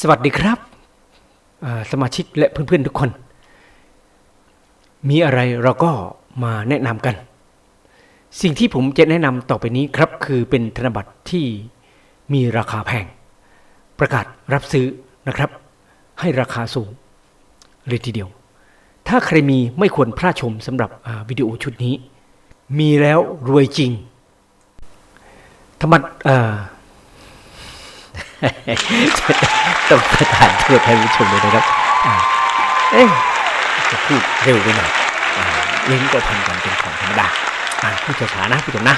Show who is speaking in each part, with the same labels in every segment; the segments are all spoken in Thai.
Speaker 1: สวัสดีครับ สมาชิกและเพื่อนๆทุกคน มีอะไรเราก็มาแนะนำกัน สิ่งที่ผมจะแนะนำต่อไปนี้ครับ คือเป็นธนบัตรที่มีราคาแพง ประกาศรับซื้อนะครับ ให้ราคาสูงเลยทีเดียว ถ้าใครมีไม่ควรพลาดชมสำหรับวิดีโอชุดนี้ มีแล้วรวยจริงธรรมดอ่า ต้องประทานโทษท่านผู้ชมเลยนะครับเอ๊ะจะพูดเร็วไปหน่อยลิ้นก็พันกันเป็นของธรรมดาผู้ช้านะผู้ชมนะ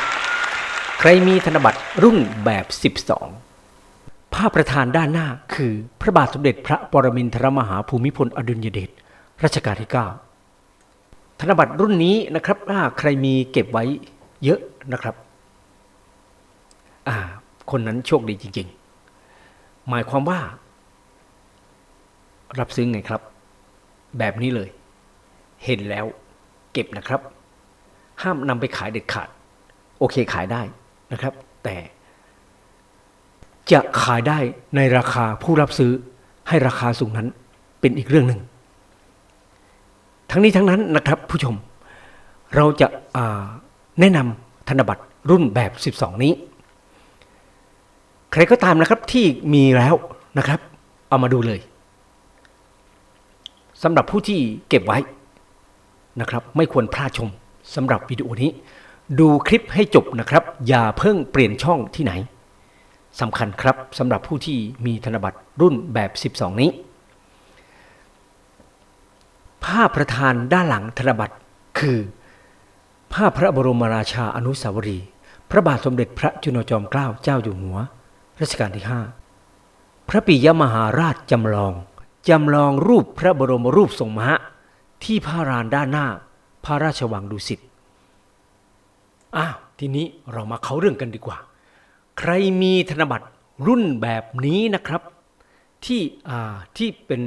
Speaker 1: ใครมีธนบัตรรุ่นแบบ 12 ภาพประธานด้านหน้าคือพระบาทสมเด็จพระปรมินทรมหาภูมิพลอดุลยเดชรัชกาลที่ 9 ธนบัตรรุ่นนี้นะครับถ้าใครมีเก็บไว้เยอะนะครับ คนนั้นโชคดีจริง หมายความว่า รับซื้อไงครับ แบบนี้เลย เห็นแล้ว เก็บนะครับ ห้ามนำไปขายเด็ดขาด โอเคขายได้นะครับ แต่ จะขายได้ในราคาผู้รับซื้อให้ราคาสูงนั้นเป็นอีกเรื่องหนึ่ง ทั้งนี้ทั้งนั้นนะครับผู้ชม เราจะาแนะนำธนบัตรรุ่นแบบ 12 นี้ ใครก็ตามนะครับที่มีแล้วนะครับ เอามาดูเลยสำหรับผู้ที่เก็บไว้นะครับ ไม่ควรพลาดชมสำหรับวิดีโอนี้ ดูคลิปให้จบนะครับ อย่าเพิ่งเปลี่ยนช่องที่ไหนสำคัญครับสำหรับผู้ที่มีธนบัตรรุ่นแบบ 12 นี้ ภาพประธานด้านหลังธนบัตรคือภาพพระบรมราชาอนุสาวรีย์พระบาทสมเด็จพระจุลจอมเกล้าเจ้าอยู่หัว รัชกาลที่5พระปิยมหาราชจำลอง จำลองรูปพระบรมรูปทรงม้าที่พระรานด้านหน้า พระราชวังดุสิตอ้าวทีนี้เรามาเข้าเรื่องกันดีกว่า ใครมีธนบัตรรุ่นแบบนี้นะครับ ที่อ่าที่เป็น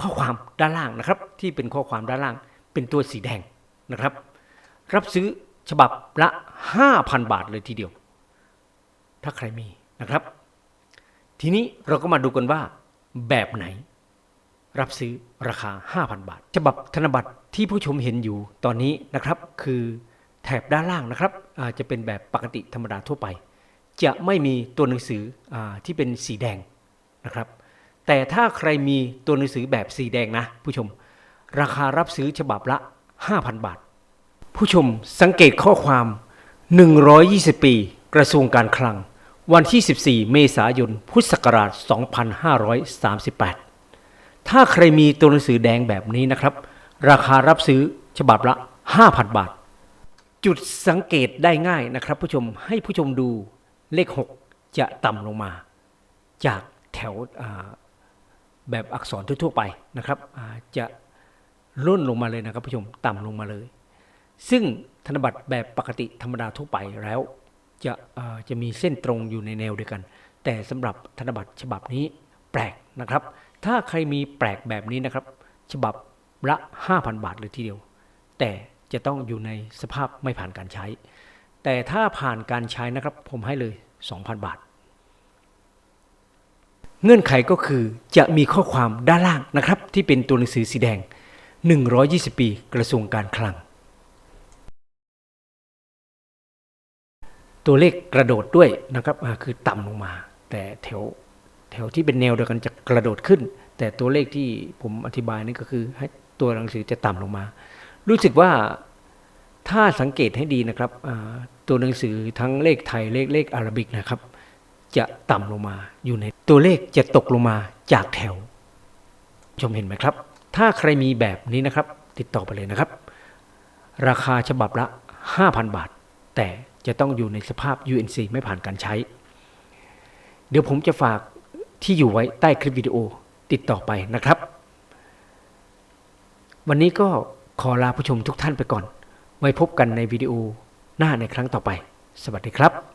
Speaker 1: ข้อความด้านล่างนะครับ ที่เป็นข้อความด้านล่าง เป็นตัวสีแดงนะครับ รับซื้อฉบับละ 5,000 บาทเลยทีเดียว ถ้าใครมีนะครับ ทีนี้เราก็มาดูกันว่า แบบไหน รับซื้อราคา 5,000 บาท ฉบับธนบัตรที่ผู้ชมเห็นอยู่ตอนนี้นะครับ คือแถบด้านล่างนะครับอาจจะเป็นแบบปกติธรรมดาทั่วไป จะไม่มีตัวหนังสืออที่เป็นสีแดงนะครับ แต่ถ้าใครมีตัวหนังสือแบบสีแดงนะ ผู้ชม ราคารับซื้อฉบับละ 5,000 บาท ผู้ชมสังเกตข้อความ 120 ปี กระทรวงการคลัง วันที่ 14 เมษายน พุทธศักราช 2538 ถ้าใครมีตัวหนังสือแดงแบบนี้นะครับ ราคารับซื้อฉบับละ 5,000 บาท จุดสังเกตได้ง่ายนะครับ ผู้ชมให้ผู้ชมดูเลข 6 จะต่ำลงมา จากแถวแบบอักษรทั่วๆไปนะครับจะล่นลงมาเลยนะครับผู้ชมต่ำลงมาเลย ซึ่งธนบัตรแบบปกติธรรมดาทั่วไปแล้ว จะจะมีเส้นตรงอยู่ในแนวเดียวกัน แต่สำหรับธนบัตรฉบับนี้แปลกนะครับ ถ้าใครมีแปลกแบบนี้นะครับ ฉบับละ 5,000 บาทเลยทีเดียว แต่จะต้องอยู่ในสภาพไม่ผ่านการใช้ แต่ถ้าผ่านการใช้นะครับ ผมให้เลย 2,000 บาท เงื่อนไขก็คือจะมีข้อความด้านล่างนะครับ ที่เป็นตัวหนังสือสีแดง 120 ปี กระทรวงการคลัง ตัวเลขกระโดดด้วยนะครับคือต่ำลงมา แต่แถวแถวที่เป็นแนวเดียวกันจะกระโดดขึ้น แต่ตัวเลขที่ผมอธิบายนี่ก็คือให้ตัวหนังสือจะต่ำลงมา รู้สึกว่าถ้าสังเกตให้ดีนะครับตัวหนังสือทั้งเลขไทยเลขเลขอารบิกนะครับ จะต่ำลงมาอยู่ในตัวเลขจะตกลงมาจากแถว ชมเห็นไหมครับ ถ้าใครมีแบบนี้นะครับ ติดต่อไปเลยนะครับ ราคาฉบับละ 5,000 บาท แต่ จะต้องอยู่ในสภาพ UNC ไม่ผ่านการใช้ เดี๋ยวผมจะฝากที่อยู่ไว้ใต้คลิปวิดีโอติดต่อไปนะครับ วันนี้ก็ขอลาผู้ชมทุกท่านไปก่อน ไว้พบกันในวิดีโอหน้าในครั้งต่อไป สวัสดีครับ